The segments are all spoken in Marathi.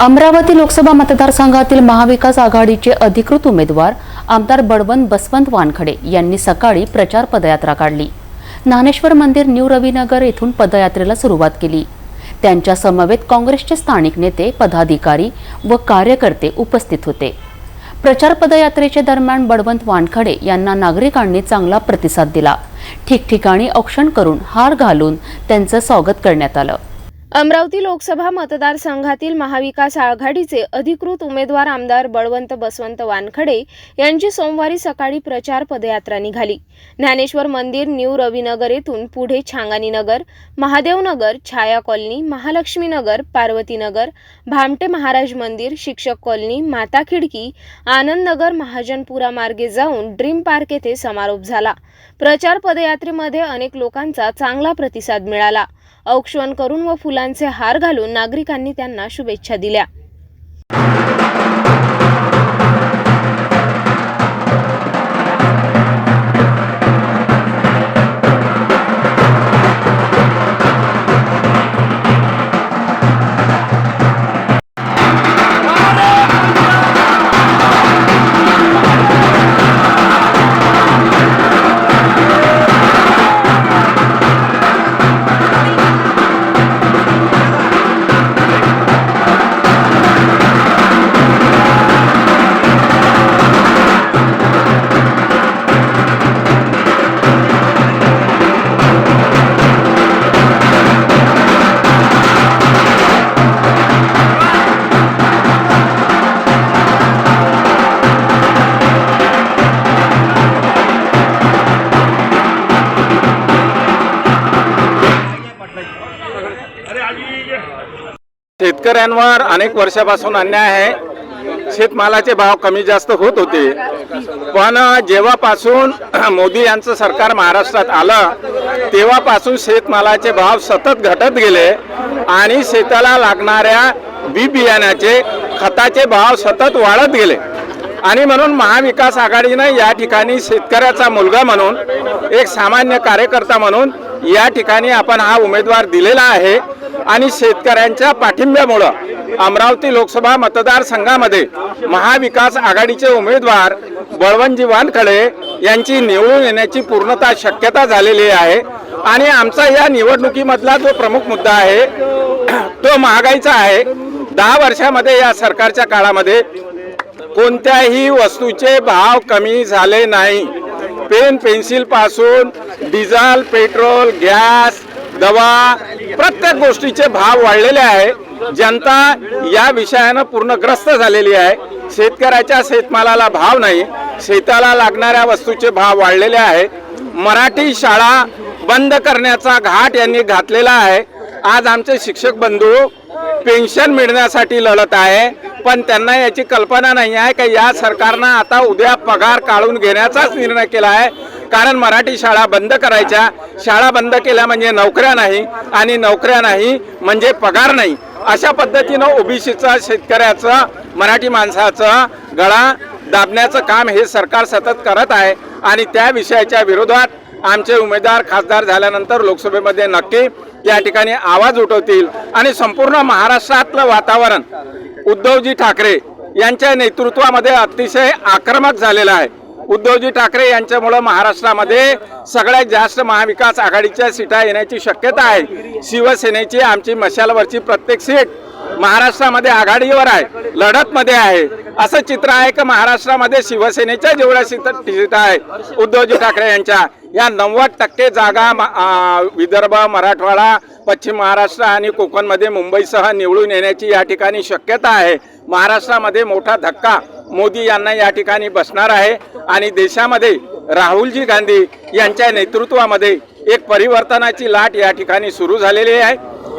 अमरावती लोकसभा मतदारसंघातील महाविकास आघाडीचे अधिकृत उमेदवार आमदार बळवंत बसवंत वानखडे यांनी सकाळी प्रचार पदयात्रा काढली. ज्ञानेश्वर मंदिर न्यू रविनगर येथून पदयात्रेला सुरुवात केली. त्यांच्या समवेत काँग्रेसचे स्थानिक नेते पदाधिकारी व कार्यकर्ते उपस्थित होते. प्रचार पदयात्रेच्या दरम्यान बळवंत वानखडे यांना नागरिकांनी चांगला प्रतिसाद दिला. ठिकठिकाणी औक्षण करून हार घालून त्यांचं स्वागत करण्यात आलं. अमरावती लोकसभा मतदारसंघातील महाविकास आघाडीचे अधिकृत उमेदवार आमदार बळवंत बसवंत वानखडे यांची सोमवारी सकाळी प्रचार पदयात्रा निघाली. ज्ञानेश्वर मंदिर न्यू रविनगर येथून पुढे छांगानीनगर महादेवनगर छाया कॉलनी महालक्ष्मीनगर पार्वतीनगर भामटे महाराज मंदिर शिक्षक कॉलनी माता खिडकी आनंदनगर महाजनपुरा मार्गे जाऊन ड्रीम पार्क येथे समारोप झाला. प्रचार पदयात्रेमध्ये अनेक लोकांचा चांगला प्रतिसाद मिळाला. औक्षण करून व फुलांचे हार घालून नागरिकांनी त्यांना शुभेच्छा दिल्या. शेतकऱ्यांवर अनेक वर्षापासून अन्याय आहे. शेतमालाचे भाव कमी जास्त होत होते. पण जेव्हापासून मोदी यांचं सरकार महाराष्ट्रात आलं तेव्हापासून शेतमालाचे भाव सतत घटत गेले आणि शेताला लागणाऱ्या बी बियाण्याचे खताचे भाव सतत वाढत गेले. आणि म्हणून महाविकास आघाडीनं या ठिकाणी शेतकऱ्याचा मुलगा म्हणून एक सामान्य कार्यकर्ता म्हणून या ठिकाणी आपण हा उमेदवार दिलेला आहे. आणि शेतकऱ्यांच्या पाठिंब्यामुळं अमरावती लोकसभा मतदारसंघामध्ये महाविकास आघाडीचे उमेदवार बळवंतजी वानखडे यांची निवडून येण्याची पूर्णता शक्यता झालेली आहे. आणि आमचा या निवडणुकीमधला जो प्रमुख मुद्दा आहे तो महागाईचा आहे. दहा वर्षामध्ये या सरकारच्या काळामध्ये कोणत्याही वस्तूचे भाव कमी झाले नाही. पेन पेन्सिलपासून डिझेल पेट्रोल गॅस दवा प्रत्येक गोष्टीचे भाव वाढलेले आहे. जनता या विषयानं पूर्णग्रस्त झालेली आहे. शेतकऱ्याच्या शेतमालाला भाव नाही. शेताला लागणाऱ्या वस्तूचे भाव वाढलेले आहे. मराठी शाळा बंद करण्याचा घाट यांनी घातलेला आहे. आज आमचे शिक्षक बंधू पेन्शन मिळण्यासाठी लढत आहे. पण त्यांना याची कल्पना नाही आहे की या सरकारनं आता उद्या पगार काढून घेण्याचाच निर्णय केला आहे. कारण मराठी शाळा बंद करायच्या. शाळा बंद केल्या म्हणजे नोकऱ्या नाही आणि नोकऱ्या नाही म्हणजे पगार नाही. अशा पद्धतीनं ओबीसीचा शेतकऱ्याचं मराठी माणसाचं गळा दाबण्याचं काम हे सरकार सतत करत आहे आणि त्या विषयाच्या विरोधात आमचे उमेदवार खासदार झाल्यानंतर लोकसभेमध्ये नक्की या ठिकाणी आवाज उठवतील आणि संपूर्ण महाराष्ट्रातलं वातावरण उद्धवजी ठाकरे यांच्या नेतृत्वामध्ये अतिशय आक्रमक झालेलं आहे. उद्धवजी ठाकरे यांच्यामुळं महाराष्ट्रामध्ये सगळ्यात जास्त महाविकास आघाडीच्या सीटा येण्याची शक्यता आहे. शिवसेनेची आमची मशालवरची प्रत्येक सीट महाराष्ट्रामध्ये आघाडीवर आहे लढतमध्ये आहे. असं चित्र आहे की महाराष्ट्रामध्ये शिवसेनेच्या जेवढ्या सीट आहे उद्धवजी ठाकरे यांच्या या नव्वद टक्के जागा विदर्भ मराठवाडा पश्चिम महाराष्ट्र आणि कोकणमध्ये मुंबईसह निवडून येण्याची या ठिकाणी शक्यता आहे. महाराष्ट्रामध्ये मोठा धक्का मोदी यांना या ठिकाणी बसणार आहे. आणि देशामध्ये राहुलजी गांधी यांच्या नेतृत्वामध्ये एक परिवर्तनाची लाट या ठिकाणी सुरू झालेली आहे.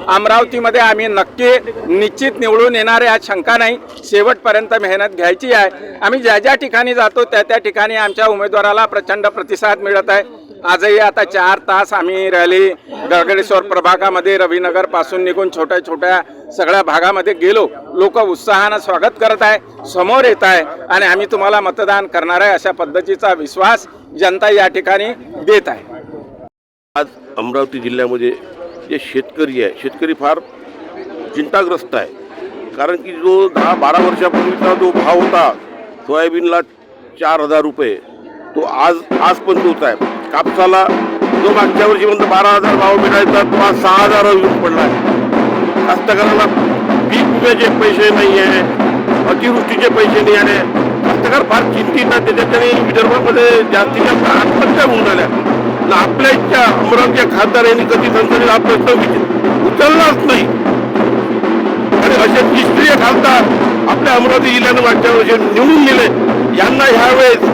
अमरावतीमध्ये आम्ही नक्की निश्चित निवडून येणार यात शंका नाही. शेवटपर्यंत मेहनत घ्यायची आहे. आम्ही ज्या ज्या ठिकाणी जातो त्या त्या ठिकाणी आमच्या उमेदवाराला प्रचंड प्रतिसाद मिळत आहे. आजही आता चार तास आम्ही रॅली गडगडेश्वर प्रभागामध्ये रवीनगरपासून निघून छोट्या छोट्या सगळ्या भागामध्ये गेलो. लोक उत्साहानं स्वागत करत आहे समोर येत आहे आणि आम्ही तुम्हाला मतदान करणार आहे अशा पद्धतीचा विश्वास जनता या ठिकाणी देत आहे. आज अमरावती जिल्ह्यामध्ये जे शेतकरी आहे शेतकरी फार चिंताग्रस्त आहे. कारण की जो दहा बारा वर्षापूर्वीचा जो भाव होता सोयाबीनला चार हजार रुपये तो आज आज पण तोच आहे. कापसाला जो मागच्या वर्षीपर्यंत बारा हजार भाव मिळायचा तो आज सहा हजार येऊन पडला आहे. कास्तकाराला पीक विम्याचे पैसे नाही आहे अतिवृष्टीचे पैसे नाही आहे. कास्तकार फार चिंतित आहे. त्याच्याने विदर्भामध्ये जास्तीत जास्त आत्महत्या होऊन झाल्या आपल्या इच्छा अमरावतीच्या खासदार यांनी कधी संसदेत हा प्रश्न उचललाच नाही. आणि असे निष्क्रिय खासदार आपल्या अमरावती जिल्ह्यानं मागच्या वर्षी निवडून गेले. यांना ह्यावेळेस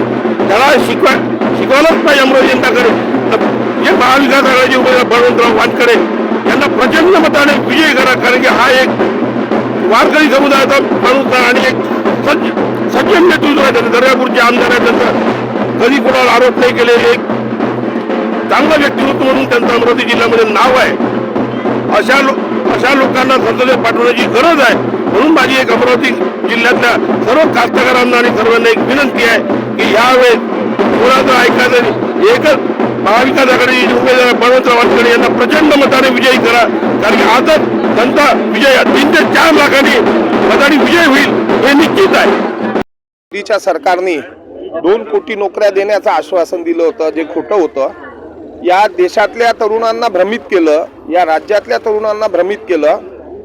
त्याला शिकवा शिकवलंच पाहिजे अमरावती जनताकडे. हे महाविकास आघाडीचे उमेदवार बळवंतराव वानकडे यांना प्रचंड मताने विजय करा कारण की हा एक वारकरी समुदायाचा माणूस आणि एक सज्ज सज्जन नेतृत्व आहे त्याचं. दर्यापूरचे आमदार आहे त्यांचा. कधी कोणाला आरोप नाही केले एक चांगलं व्यक्तिमत्व म्हणून त्यांचं अमरावती जिल्ह्यामध्ये नाव आहे. अशा लो अशा लोकांना संसदेत पाठवण्याची गरज आहे. म्हणून माझी एक अमरावती जिल्ह्यातल्या सर्व कास्तकारांना आणि सर्वांना एक विनंती आहे. की यावेळेस कुणाचं ऐकायचं एकच महाविकास आघाडीचे उमेदवार बळवंतराव वाटकडे यांना प्रचंड मताने विजयी करा. कारण की आजच त्यांचा विजय तीन ते चार लाखांनी मताने विजय होईल हे निश्चित आहे. मोदीच्या सरकारने दोन कोटी नोकऱ्या देण्याचं आश्वासन दिलं होतं जे खोटं होतं. या देशातल्या तरुणांना भ्रमित केलं या राज्यातल्या तरुणांना भ्रमित केलं.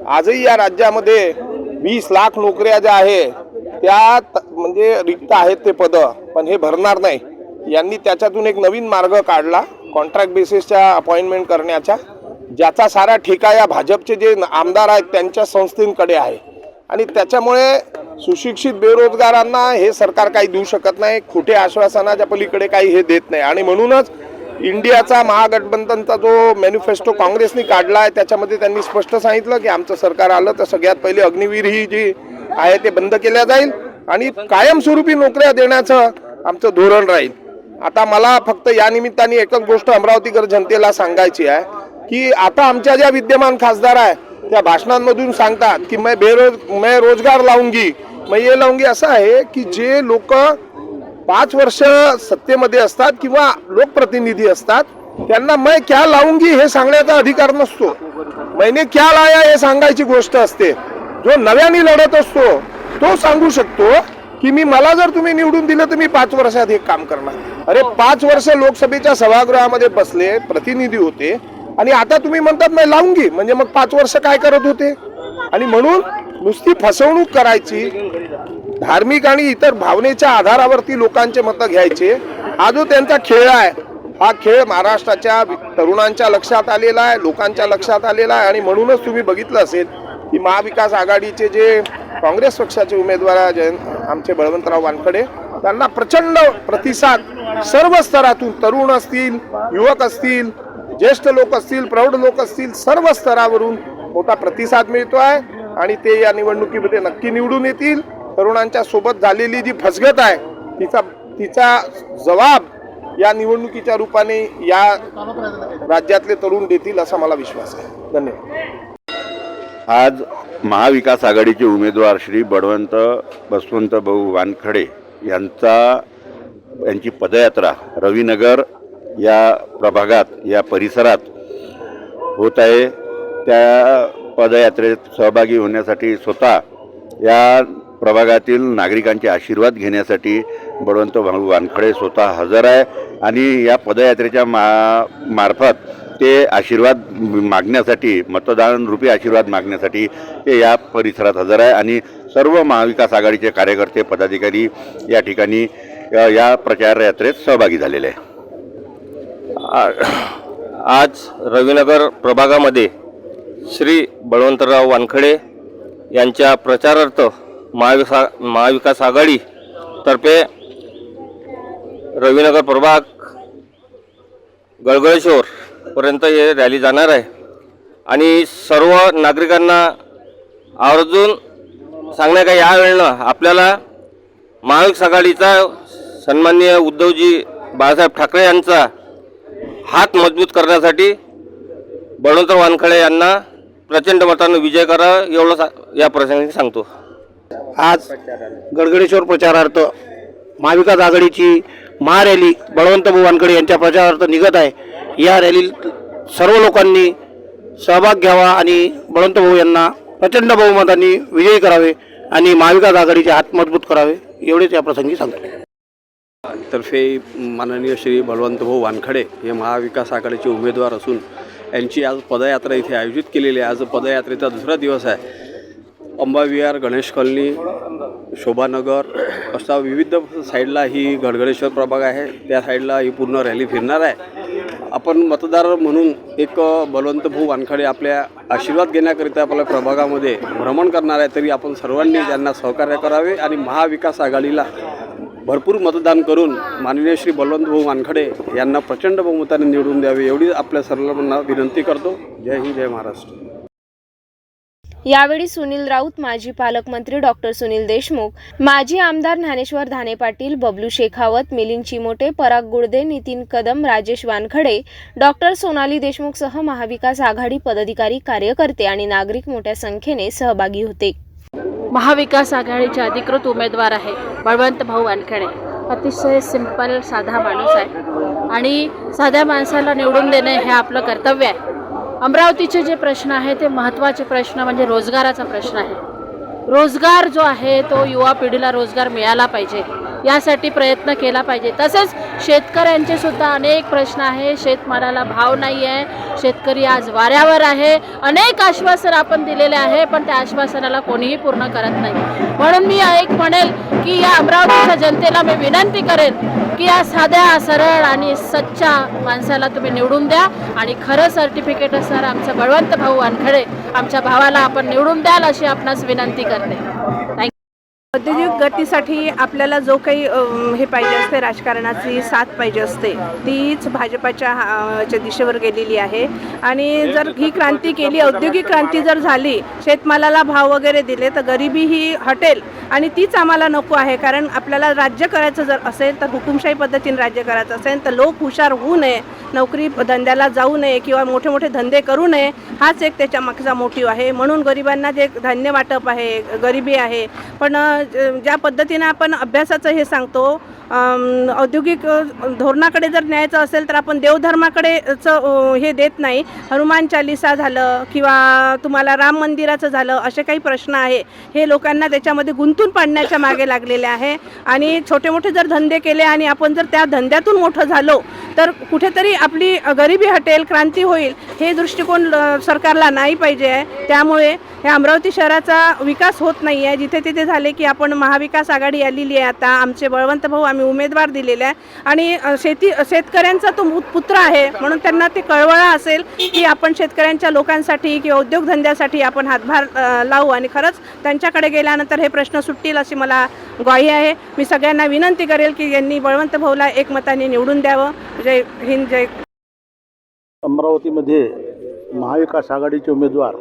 आजही या राज्यामध्ये वीस लाख नोकऱ्या ज्या आहे त्या म्हणजे रिक्त आहेत ते पदं पण हे भरणार नाही. यांनी त्याच्यातून एक नवीन मार्ग काढला कॉन्ट्रॅक्ट बेसिसच्या अपॉइंटमेंट करण्याचा ज्याचा सारा ठेका या भाजपचे जे आमदार आहेत त्यांच्या संस्थेकडे आहे. आणि त्याच्यामुळे सुशिक्षित बेरोजगारांना हे सरकार काही देऊ शकत नाही खोटे आश्वासनाच्या पलीकडे काही हे देत नाही. आणि म्हणूनच इंडियाचा महागठबंधनचा जो मॅनिफेस्टो काँग्रेसने काढला आहे त्याच्यामध्ये त्यांनी स्पष्ट सांगितलं की आमचं सरकार आलं तर सगळ्यात पहिले अग्निवीर ही जी आहे ते बंद केल्या जाईल आणि कायमस्वरूपी नोकऱ्या देण्याचं आमचं धोरण राहील. आता मला फक्त या निमित्ताने एकच गोष्ट अमरावतीकर जनतेला सांगायची आहे की आता आमच्या ज्या विद्यमान खासदार आहे त्या भाषणांमधून सांगतात की मैं बेरोज मैं रोजगार लावूंगी. मैं ये लावूंगी असं आहे की जे लोक पाच वर्ष सत्तेमध्ये असतात किंवा लोकप्रतिनिधी असतात त्यांना मैं क्या लावूंगी हे सांगण्याचा अधिकार नसतो. मैने क्या लाया हे सांगायची गोष्ट असते. जो नव्याने लढत असतो तो सांगू शकतो की मी मला जर तुम्ही निवडून दिलं तर मी पाच वर्षात हे काम करणार. अरे पाच वर्ष लोकसभेच्या सभागृहामध्ये बसले प्रतिनिधी होते आणि आता तुम्ही म्हणतात मी लावूंगी म्हणजे मग पाच वर्ष काय करत होते? आणि म्हणून नुसती फसवणूक करायची धार्मिक आणि इतर भावनेच्या आधारावरती लोकांचे मतं घ्यायचे. हा जो त्यांचा खेळ आहे हा खेळ महाराष्ट्राच्या तरुणांच्या लक्षात आलेला आहे लोकांच्या लक्षात आलेला आहे आणि म्हणूनच तुम्ही बघितलं असेल की महाविकास आघाडीचे जे काँग्रेस पक्षाचे उमेदवार जयंत आमचे बळवंतराव वानखडे त्यांना प्रचंड प्रतिसाद सर्व स्तरातून तरुण असतील युवक असतील ज्येष्ठ लोक असतील प्रौढ लोक असतील सर्व स्तरावरून मोठा प्रतिसाद मिळतो आहे. आणि ते या निवडणुकीमध्ये नक्की निवडून येतील. तरुणांच्या सोबत झालेली जी फसगत आहे तिचा तिचा जबाब या निवडणुकीच्या रूपाने या राज्यातले तरुण देतील असा मला विश्वास आहे. धन्यवाद. आज महाविकास आघाडीचे उमेदवार श्री बळवंत बसवंत भाऊ वानखडे यांचा यांची पदयात्रा रवीनगर या प्रभागात या परिसरात होत आहे. त्या पदयात्रेत सहभागी होण्यासाठी स्वतः या प्रभागातील नागरिकांचे आशीर्वाद घेण्यासाठी बळवंत भाऊ वानखडे स्वतः हजर आहे आणि या पदयात्रेच्या मा मार्फत ते आशीर्वाद मागण्यासाठी मतदानरूपी आशीर्वाद मागण्यासाठी ते या परिसरात हजर आहे आणि सर्व महाविकास आघाडीचे कार्यकर्ते पदाधिकारी या ठिकाणी या प्रचार यात्रेत सहभागी झालेले आहे आ- आज रविनगर प्रभागामध्ये श्री बळवंतराव वानखडे यांच्या प्रचारार्थ महाविका महाविकास आघाडीतर्फे रविनगर प्रभाग गळगळेश्वर पर्यंत हे रॅली जाणार आहे. आणि सर्व नागरिकांना आवर्जून सांगण्या का यावेळेला आपल्याला महाविकास आघाडीचा सन्माननीय उद्धवजी बाळासाहेब ठाकरे यांचा हात मजबूत करण्यासाठी बळवंत वानखळे यांना प्रचंड मतानं विजय करा एवढं सा या प्रसंगी सांगतो. आज गडगडेश्वर प्रचारार्थ महाविकास आघाडीची महारॅली बळवंत वानखळे यांच्या प्रचारार्थ निघत आहे. या रॅलीत सर्व लोकांनी सहभाग घ्यावा आणि बळवंत भाऊ यांना प्रचंड बहुमताने विजयी करावे आणि महाविकास आघाडीचे हात मजबूत करावे एवढेच या प्रसंगी सांगतो. तर्फे माननीय श्री बळवंतभाऊ वानखडे हे महाविकास आघाडीचे उमेदवार असून यांची आज पदयात्रा इथे आयोजित केलेली आहे. आज पदयात्रेचा दुसरा दिवस आहे. अंबाविहार गणेश कॉलनी शोभानगर असा विविध साईडला ही गडगडेश्वर प्रभाग आहे. त्या साईडला ही पूर्ण रॅली फिरणार आहे. आपण मतदार म्हणून एक बलवंत भाऊ वानखडे आपल्या आशीर्वाद घेण्याकरिता आपल्या प्रभागामध्ये भ्रमण करणार आहे तरी आपण सर्वांनी त्यांना सहकार्य करावे आणि महाविकास आघाडीला भरपूर मतदान करून माननीय श्री बलवंत भाऊ वानखडे यांना प्रचंड बहुमताने निवडून द्यावे एवढी आपल्या सर्वांना विनंती करतो. जय हिंद जय महाराष्ट्र. यावेळी सुनील राऊत माजी पालकमंत्री डॉक्टर सुनील देशमुख माजी आमदार ज्ञानेश्वर धाने पाटील बबलू शेखावत मिलिंद चिमोटे पराग गुडदे नितीन कदम राजेश वानखडे डॉक्टर सोनाली देशमुखसह महाविकास आघाडी पदाधिकारी कार्यकर्ते आणि नागरिक मोठ्या संख्येने सहभागी होते. महाविकास आघाडीचे अधिकृत उमेदवार आहे बळवंत भाऊ वानखेडे. अतिशय सिंपल साधा माणूस आहे. आणि साध्या माणसाला निवडून देणे हे आपलं कर्तव्य आहे. अमरावतीचे जे प्रश्न आहे ते महत्त्वाचे प्रश्न म्हणजे रोजगाराचा प्रश्न आहे. रोजगार जो आहे तो युवा पिढीला रोजगार मिळाला पाहिजे. यासाठी प्रयत्न केला पाहिजे. तसेच शेतकऱ्यांचे सुद्धा अनेक प्रश्न आहे. शेतमालाला भाव नाही आहे. शेतकरी आज वाऱ्यावर आहे. अनेक आश्वासन आपण दिलेले आहे पण त्या आश्वासनाला कोणीही पूर्ण करत नाही. म्हणून मी एक म्हणेल की या अमरावतीच्या जनतेला मी विनंती करेन की या साध्या सरळ आणि सच्च्या माणसाला तुम्ही निवडून द्या. आणि खरं सर्टिफिकेट असणार आमचं बळवंत भाऊ वानखडे. आमच्या भावाला आपण निवडून द्याल अशी आपणास विनंती करते. थँक्यू औद्योगिक गतीसाठी आपल्याला जो काही हे पाहिजे असते राजकारणाची साथ पाहिजे असते तीच भाजपाच्या च्या दिशेवर गेलेली आहे. आणि जर ही क्रांती केली औद्योगिक क्रांती जर झाली शेतमालाला भाव वगैरे दिले तर गरिबी ही हटेल आणि तीच आम्हाला नको आहे. कारण आपल्याला राज्य करायचं जर असेल तर हुकुमशाही पद्धतीने राज्य करायचं असेल तर लोक हुशार होऊ नये नोकरी धंद्याला जाऊ नये किंवा मोठे मोठे धंदे करू नये हाच एक त्याच्या मागचा मोटिव आहे. म्हणून गरिबांना जे धान्य वाटप आहे गरिबी आहे पण ज्या पद्धतीनं आपण अभ्यासाचं हे सांगतो औद्योगिक धोरणाकडे जर न्यायचं असेल तर आपण देवधर्माकडे हे देत नाही. हनुमान चालिसा झालं किंवा तुम्हाला राम मंदिराचं झालं असे काही प्रश्न आहे. हे लोकांना त्याच्यामध्ये गुंतून पाडण्याच्या मागे लागलेले आहे. आणि छोटे मोठे जर धंदे केले आणि आपण जर त्या धंद्यातून मोठं झालो तर कुठेतरी आपली गरिबी हटेल क्रांती होईल हे दृष्टिकोन सरकारला नाही पाहिजे आहे. त्यामुळे हे अमरावती शहराचा विकास होत नाही आहे जिथे तिथे झाले की आपण महाविकास आघाडी आलेली आहे. आता आमचे बळवंत भाऊ आम्ही उमेदवार दिलेले आहे. आणि शेती शेतकऱ्यांचा तो पुत्र आहे. म्हणून त्यांना ते कळवळा असेल की आपण शेतकऱ्यांच्या लोकांसाठी किंवा उद्योगधंद्यासाठी आपण हातभार लावू. आणि खरंच त्यांच्याकडे गेल्यानंतर हे प्रश्न सुटतील अशी मला ग्वाही आहे. मी सगळ्यांना विनंती करेल की यांनी बळवंत भाऊला एकमताने निवडून द्यावं. जय हिंद जय अमरावतीमध्ये महाविकास आघाडीचे उमेदवार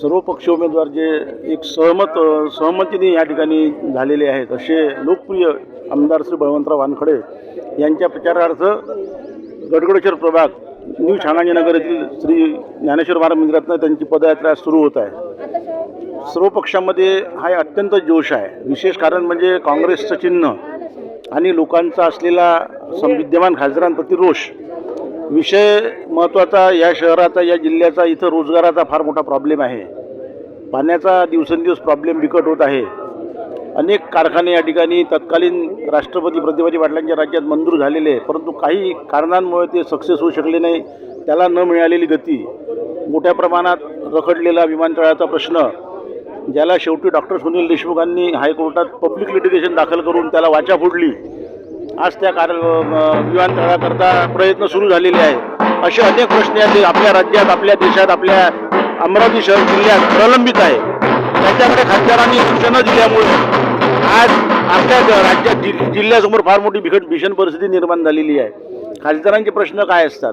सर्व पक्ष उमेदवार जे एक सहमत सहमतीने या ठिकाणी झालेले आहेत असे लोकप्रिय आमदार श्री बळवंतराव वानखडे यांच्या प्रचारार्थ गडगडेश्वर प्रभाग न्यू छानाजीनगर येथील श्री ज्ञानेश्वर महाराज मंदिरातनं त्यांची पदयात्रा सुरू होत आहे. सर्व पक्षामध्ये हा अत्यंत जोश आहे. विशेष कारण म्हणजे काँग्रेसचं चिन्ह आणि लोकांचा असलेला सं- विद्यमान खासदारांप्रती रोष विषय महत्त्वाचा या शहराचा या जिल्ह्याचा इथं रोजगाराचा फार मोठा प्रॉब्लेम आहे. पाण्याचा दिवसेंदिवस प्रॉब्लेम बिकट होत आहे. अनेक कारखाने या ठिकाणी तत्कालीन राष्ट्रपती प्रतिभाजी पाटलांच्या राज्यात मंजूर झालेले आहे परंतु काही कारणांमुळे ते सक्सेस होऊ शकले नाही. त्याला न मिळालेली गती. मोठ्या प्रमाणात रखडलेला विमानतळाचा प्रश्न ज्याला शेवटी डॉक्टर सुनील देशमुखांनी हायकोर्टात पब्लिक लिटिगेशन दाखल करून त्याला वाचा फोडली. आज त्या कार विमानतळाकरता प्रयत्न सुरू झालेले आहे असे अनेक प्रश्न आहेत आपल्या राज्यात आपल्या देशात आपल्या अमरावती शहर जिल्ह्यात प्रलंबित आहे. त्याच्याकडे खासदारांनी सूचना दिल्यामुळे आज आपल्या ज- राज्यात जि जिल्ह्यासमोर फार मोठी बिकट भीषण परिस्थिती निर्माण झालेली आहे. खासदारांचे प्रश्न काय असतात?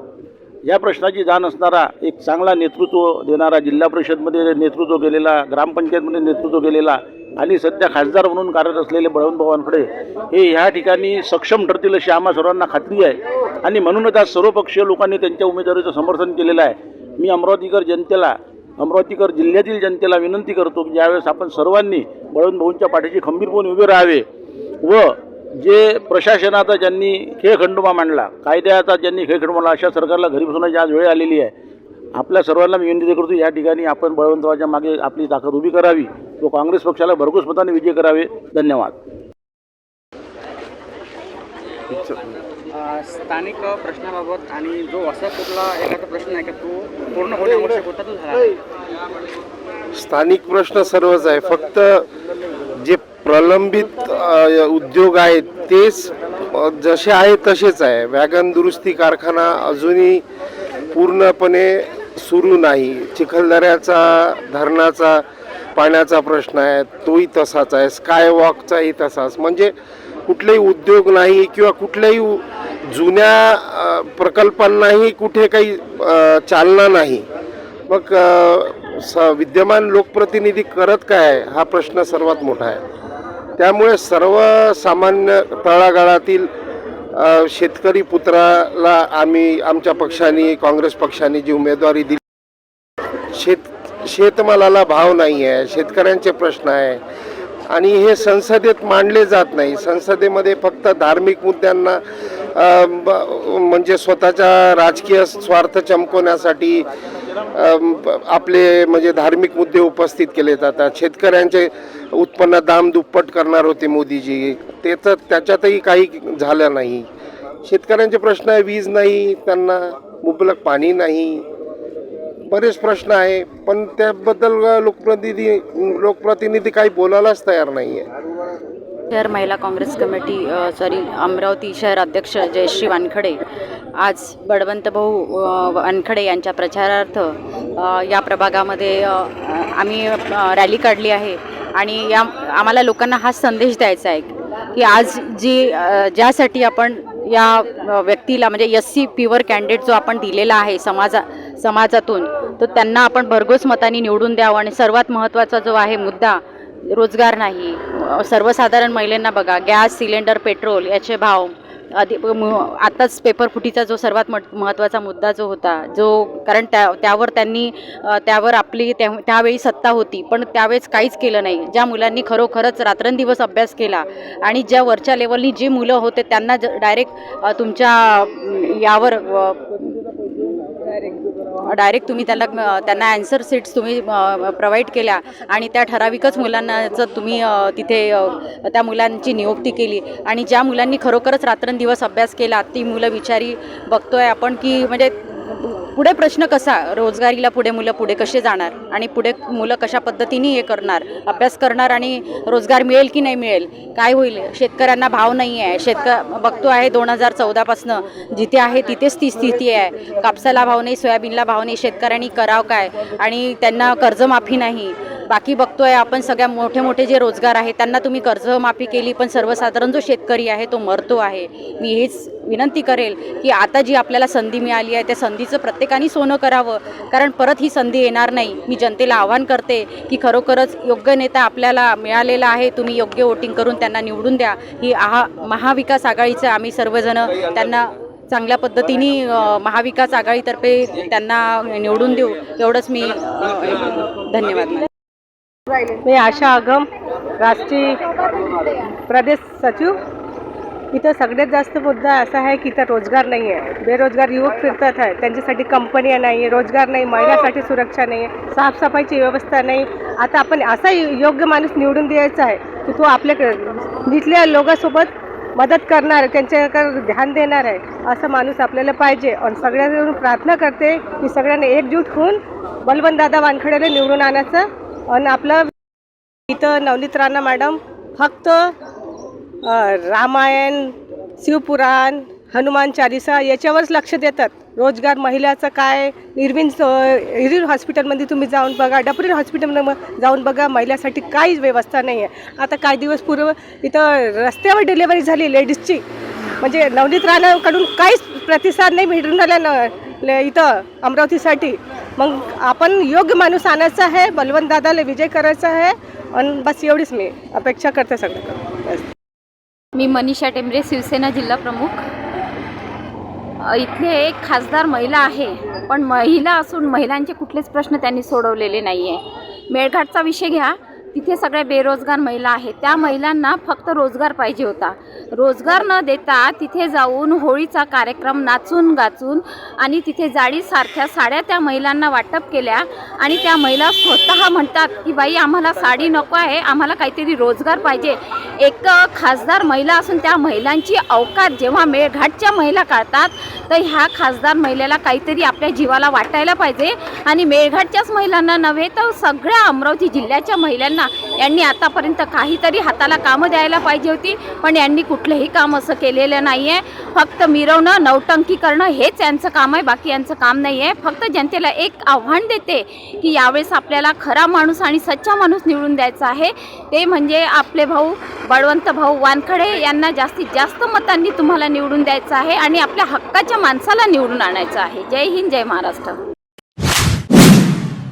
या प्रश्नाची जाण असणारा एक चांगला नेतृत्व देणारा जिल्हा परिषदमध्ये नेतृत्व केलेला ग्रामपंचायतमध्ये नेतृत्व केलेला आणि सध्या खासदार म्हणून कार्यरत असलेले बळवंत भावांकडे हे ह्या ठिकाणी सक्षम ठरतील अशी आम्हा सर्वांना खात्री आहे. आणि म्हणूनच आज सर्वपक्षीय लोकांनी त्यांच्या उमेदवारीचं समर्थन केलेलं आहे. मी अमरावतीकर जनतेला अमरावतीकर जिल्ह्यातील जनतेला विनंती करतो की ज्यावेळेस आपण सर्वांनी बळवंत भाऊंच्या पाठीशी खंबीरपणे उभे राहावे व जे प्रशासनाचा ज्यांनी खेळखंडोबा मांडला कायद्याचा ज्यांनी खेळखंडोबा मांडला अशा सरकारला घरी बसवण्याची आज वेळ आलेली आहे. आपल्या सर्वांना मी विनंती करतो या ठिकाणी आपण बळवंतरावच्या मागे आपली ताकद उभी करावी. व काँग्रेस पक्षाला भरघोस मताने विजय करावे. धन्यवाद. स्थानिक प्रश्नाबाबत आणि जो असा कुठला एखादा प्रश्न आहे का तो पूर्ण तो झाला. स्थानिक प्रश्न सर्वच आहे. फक्त जे प्रलंबित उद्योग आहेत तेच जसे आहे तसेच आहे. वॅगन दुरुस्ती कारखाना अजूनही पूर्णपणे सुरू नाही. चिखलदऱ्याचा धरणाचा पाण्याचा प्रश्न आहे तोही तसाच आहे स्कायवॉकचाही तसाच. म्हणजे कुठलेही उद्योग नाही किंवा कुठल्याही जुन्या प्रकल्पांनाही कुठे काही चालना नाही. मग स विद्यमान लोकप्रतिनिधी करत काय आहे हा प्रश्न सर्वात मोठा आहे. त्यामुळे सर्वसामान्य तळागाळातील शेतकरी पुत्राला आम्ही आमच्या पक्षाने काँग्रेस पक्षाने जी उमेदवारी दिली शेत शेतमालाला भाव नाही आहे शेतकऱ्यांचे प्रश्न आहे. आणि हे संसदेत मांडले जात नाही. संसदेमध्ये फक्त धार्मिक मुद्द्यांना ब- म्हणजे स्वतःच्या राजकीय स्वार्थ चमकवण्यासाठी आपले म्हणजे धार्मिक मुद्दे उपस्थित केले जातात. शेतकऱ्यांचे उत्पन्न दाम दुप्पट करणार होते मोदीजी. ते तर त्याच्यातही काही झालं नाही. शेतकऱ्यांचे प्रश्न आहे वीज नाही त्यांना मुबलक पाणी नाही. बरेच प्रश्न आहे पण त्याबद्दल लोकप्रतिनिधी लोकप्रतिनिधी काही बोलायलाच तयार नाही आहे शहर महिला काँग्रेस कमिटी सॉरी अमरावती शहर अध्यक्ष जयश्री वानखडे आज बळवंत भाऊ वानखडे यांच्या प्रचारार्थ या प्रभागामध्ये आम्ही रॅली काढली आहे. आणि या आम्हाला लोकांना हा संदेश द्यायचा आहे की आज जी ज्यासाठी आपण या व्यक्तीला म्हणजे एस सी प्युअर कॅन्डिडेट जो आपण दिलेला आहे समाजा समाजातून तर त्यांना आपण भरघोस मताने निवडून द्यावं. आणि सर्वात महत्त्वाचा जो आहे मुद्दा रोजगार नाही. सर्वसाधारण महिलांना बघा गॅस सिलेंडर पेट्रोल याचे भाव आधी आत्ताच आताच पेपर फुटीचा जो सर्वात महत्त्वाचा मुद्दा जो होता जो कारण त्या त्यावर त्यांनी त्यावर आपली त्या त्यावेळी सत्ता होती पण त्यावेळेस काहीच केलं नाही. ज्या मुलांनी खरोखरच रात्रंदिवस अभ्यास केला आणि ज्या वरच्या लेवलनी जी मुलं होते त्यांना डायरेक्ट तुमच्या यावर डायरेक्ट तुम्ही त्याला त्यांना ॲन्सर सीट्स तुम्ही प्रोव्हाइड केल्या आणि त्या ठराविकच मुलांनाचं तुम्ही तिथे त्या मुलांची नियुक्ती केली आणि ज्या मुलांनी खरोखरच रात्रंदिवस अभ्यास केला ती मुलं विचारी बघतोय आपण की म्हणजे पुढे प्रश्न कसा? रोजगारीला पुढे मुलं पुढे कसे जाणार? आणि पुढे मुलं कशा पद्धतीने हे करणार? अभ्यास करणार आणि रोजगार मिळेल की नाही मिळेल? काय होईल? शेतकऱ्यांना भाव नाही आहे. शेतक बघतो आहे दोन हजार चौदापासनं जिथे आहे तिथेच ती स्थिती आहे. कापसाला भाव नाही सोयाबीनला भाव नाही शेतकऱ्यांनी कराव काय? आणि त्यांना कर्जमाफी नाही. बाकी बघतोय आपण सगळ्या मोठे मोठे जे रोजगार आहेत त्यांना तुम्ही कर्जमाफी केली पण सर्वसाधारण जो शेतकरी आहे तो मरतो आहे. मी हेच विनंती करेल की आता जी आपल्याला संधी मिळाली आहे त्या संधीचं प्रत्येकाने सोनं करावं. कारण परत ही संधी येणार नाही. मी जनतेला आवाहन करते की खरोखरच योग्य नेता आपल्याला मिळालेला आहे. तुम्ही योग्य वोटिंग करून त्यांना निवडून द्या. ही आहा महाविकास आघाडीचं आम्ही सर्वजण त्यांना चांगल्या पद्धतीने महाविकास आघाडीतर्फे त्यांना निवडून देऊ. एवढंच मी धन्यवाद. मी आशा आगम राष्ट्रीय प्रदेश सचिव. इथं सगळ्यात जास्त मुद्दा असा आहे की इथं रोजगार नाही आहे. बेरोजगार युवक फिरतात आहे. त्यांच्यासाठी कंपन्या नाही आहे रोजगार नाही महिलासाठी सुरक्षा नाही आहे साफसफाईची व्यवस्था नाही. आता आपण असा योग्य माणूस निवडून द्यायचा आहे की तो आपल्याकडे तिथल्या लोकांसोबत मदत करणार त्यांच्याकडे ध्यान देणार आहे असा माणूस आपल्याला पाहिजे. आणि सगळ्यांकडून प्रार्थना करते की सगळ्यांनी एकजूट होऊन बलवंत दादा वानखडेला निवडून आणायचं. आणि आपलं इथं नवनीत राणा मॅडम फक्त रामायण शिवपुराण हनुमान चालिसा याच्यावरच लक्ष देतात. रोजगार महिलाचं काय? निर्विन हिरीर हॉस्पिटलमध्ये तुम्ही जाऊन बघा डपरीर हॉस्पिटलमध्ये जाऊन बघा महिलासाठी काहीच व्यवस्था नाही आहे आता काही दिवस पूर्व इथं रस्त्यावर डिलेवरी झाली लेडीजची म्हणजे नवनीत राणाकडून काहीच प्रतिसाद नाही भेटून राहिला न ल- इथं अमरावतीसाठी. मग आपण योग्य माणूस आणायचा आहे बलवंत दादाला विजय करायचा आहे आणि बस एवढीच मी अपेक्षा करते सगळं बस. मी मनीषा टेंबरे शिवसेना जिल्हा प्रमुख. इथले एक खासदार महिला आहे पण महिला असून महिलांचे कुठलेच प्रश्न त्यांनी सोडवलेले नाही आहे मेळघाटचा विषय घ्या. तिथे सगळ्या बेरोजगार महिला आहेत. त्या महिलांना फक्त रोजगार पाहिजे होता. रोजगार न देता तिथे जाऊन होळीचा कार्यक्रम नाचून गाचून आणि तिथे जाळीसारख्या साड्या त्या महिलांना वाटप केल्या आणि त्या महिला स्वतः म्हणतात की बाई आम्हाला साडी नको आहे आम्हाला काहीतरी रोजगार पाहिजे. एक खासदार महिला असून त्या महिलांची अवकात जेव्हा मेळघाटच्या महिला काढतात तर ह्या खासदार महिलेला काहीतरी आपल्या जीवाला वाटायला पाहिजे. आणि मेळघाटच्याच महिलांना नव्हे तर सगळ्या अमरावती जिल्ह्याच्या महिलांना यांनी आतापर्यंत काहीतरी हाताला कामं द्यायला पाहिजे होती. पण यांनी कुठलंही काम असं केलेलं नाही आहे फक्त मिरवणं नौटंकी करणं हेच यांचं काम आहे. बाकी यांचं काम नाही आहे फक्त जनतेला एक आव्हान देते की यावेळेस आपल्याला खरा माणूस आणि सच्चा माणूस निवडून द्यायचा आहे. ते म्हणजे आपले भाऊ बळवंत भाऊ वानखडे यांना जास्तीत जास्त मतांनी तुम्हाला निवडून द्यायचं आहे. आणि आपल्या हक्काच्या माणसाला निवडून आणायचं आहे. जय हिंद जय महाराष्ट्र.